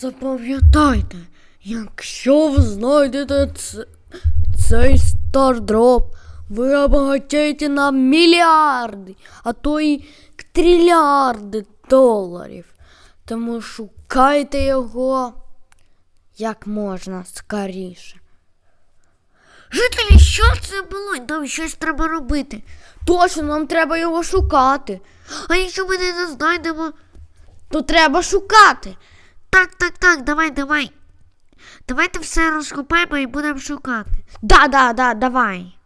Запам'ятайте, якщо ви знайдете цей стардроп, ви обагатієте на мільярди, а то й трильярди доларів. Тому шукайте його як можна скоріше. Жителі, що це було? Нам щось треба робити. Точно, нам треба його шукати. А якщо ми не знайдемо, то треба шукати. Так, так, так, давай, давай. Давайте все розкопаємо і будемо шукати. Да, да, да, давай.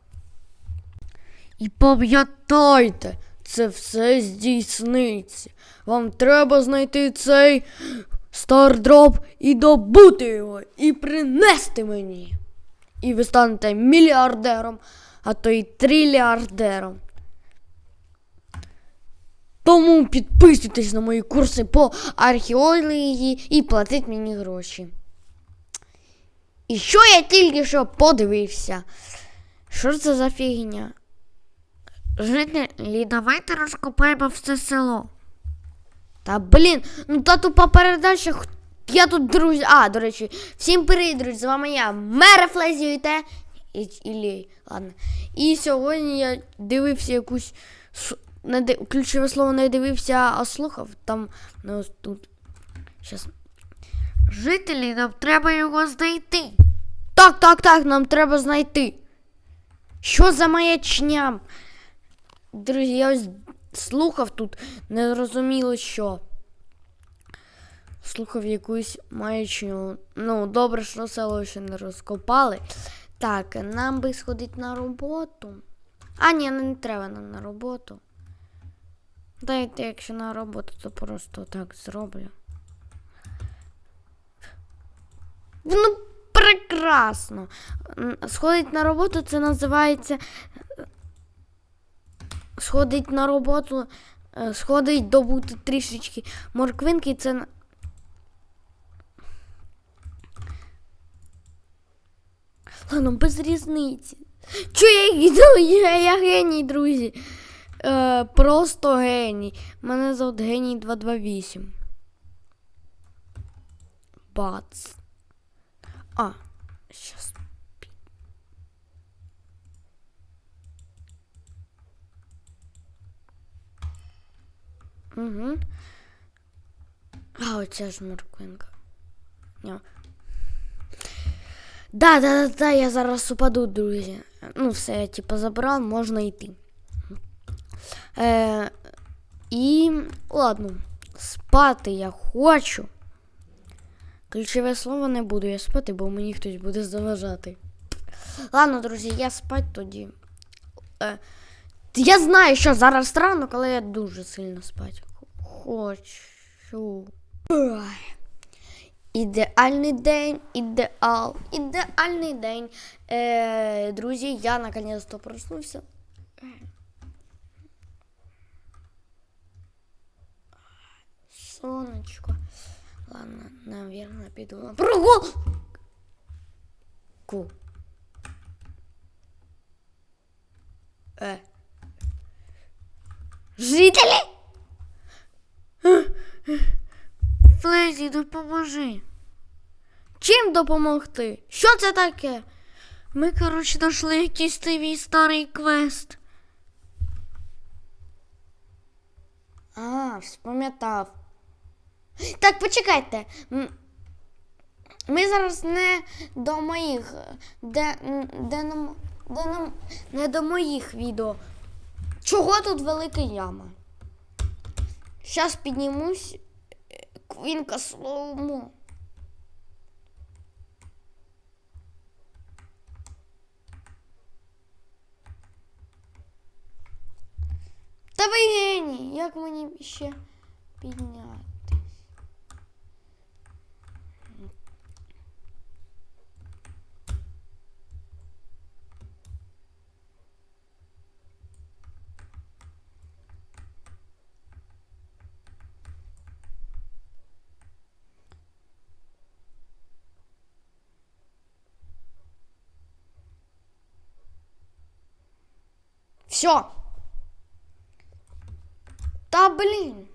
І пам'ятайте, це все здійсниться. Вам треба знайти цей стардроп і добути його, і принести мені. І ви станете мільярдером, а то й трильярдером. Тому підписуйтесь на мої курси по археології і платіть мені гроші. І що я тільки що подивився? Що це за фігня? Жителі, давайте розкопаємо все село. Та блін, ну та тупа передача. Я тут друзі. А, до речі, всім привіт, друзі, з вами я, Мерефлезію те. І, і, ладно. І сьогодні я дивився якусь. Не, ди- ключове слово не дивився, а слухав. Там ну, тут. Щас. Жителі, нам треба його знайти. Так, так, так, нам треба знайти. Що за маячня? Друзі, я ось слухав тут, не зрозуміло що. Слухав якусь маячню. Ну, добре, що село ще не розкопали. Так, нам би сходити на роботу. А, ні, не треба нам на роботу. Дайте, якщо на роботу, то просто так зроблю. Ну, прекрасно. Сходить на роботу, це називається. е, Сходить на роботу, е, сходить добути трішечки морквинки, це. Ладно, без різниці. Чо я йду? Я, я геній, друзі. Е, просто геній. Мене зовут геній 228. Бац. А, сейчас. Угу. А, оця ж морквинка. Ня. Да, да, да, да, я зараз упаду, друзі. Ну, все, я типу забрав, можна йти. Е, і ладно, спати я хочу. Ключове слово не буду я спати, бо мені хтось буде заважати. Ладно, друзі, я спать тоді. Е, я знаю, що зараз рано, але я дуже сильно спать хочу. Ой. Ідеальний день, ідеал, ідеальний день. Е, друзі, я наконец-то проснувся. Сонечко. Ладно, наверное, піду на прогул. Ку. Е. Жителі? Флезі, допоможи. Чим допомогти? Що це таке? Ми, коротше, знайшли якийсь твій старий квест. А, вспам'ятав. Так, почекайте. Ми зараз не до моїх. Де, де, нам, де нам, не до моїх відео. Чого тут велика яма? Щас піднімусь. е, Квінка слоумо. Та ви геній, як мені ще підняти? Все. Да блин.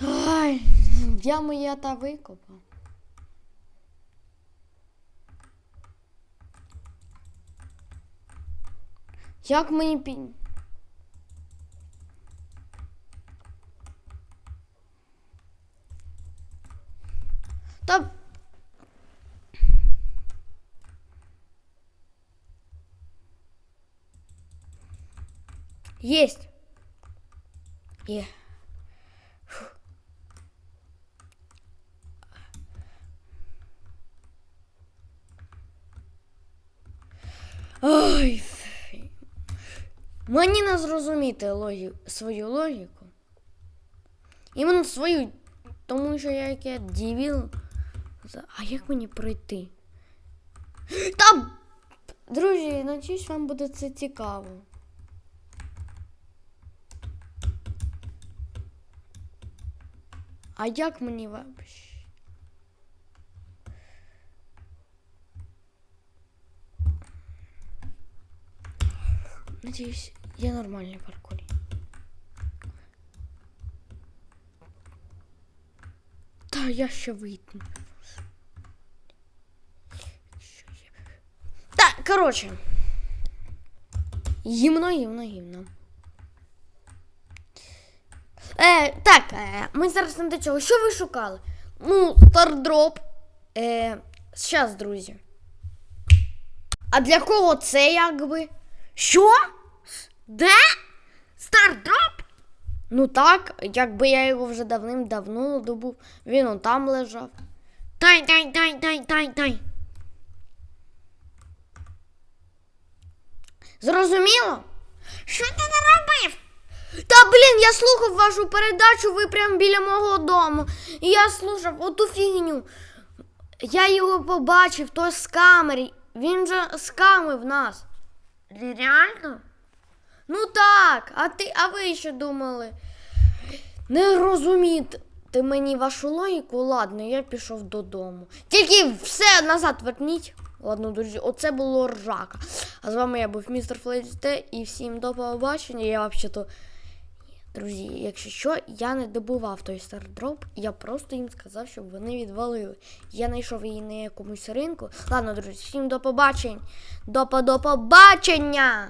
Ай, я моя та викопа. Як мені пі... Та... Есть. Є. Ой. Мені не зрозуміти логі... свою логіку. Іменно свою. Тому що я яке дівіл. А як мені пройти? Та. Друзі, надіюсь, вам буде це цікаво. А як мені вообще? Надеюсь, я нормальный паркур. Та я ще вийду. Так, коротше. Гімно, гімно, гімно. Е, так, е, ми зараз не до чого. Що ви шукали? Ну, стардроп. Е, щас, друзі. А для кого це якби? Що? Де? Стардроп? Ну так, якби я його вже давним-давно добув, він он там лежав. Дай, дай, дай, дай, дай, дай. Зрозуміло? Що ти наробив? Та блін, я слухав вашу передачу, ви прямо біля мого дому. І я слухав оту фігню. Я його побачив, той з камери. Він же скамив нас. Реально? Ну так, а ти, а ви що думали? Не розумієте мені вашу логіку, ладно, я пішов додому. Тільки все назад верніть. Ладно, друзі, оце було ржака. А з вами я був містер Флейсте і всім до побачення. Я взагалі-то. Друзі, якщо що, я не добував той стардроп, я просто їм сказав, щоб вони відвалили. Я знайшов її на якомусь ринку. Ладно, друзі, всім до побачень. До, до побачення!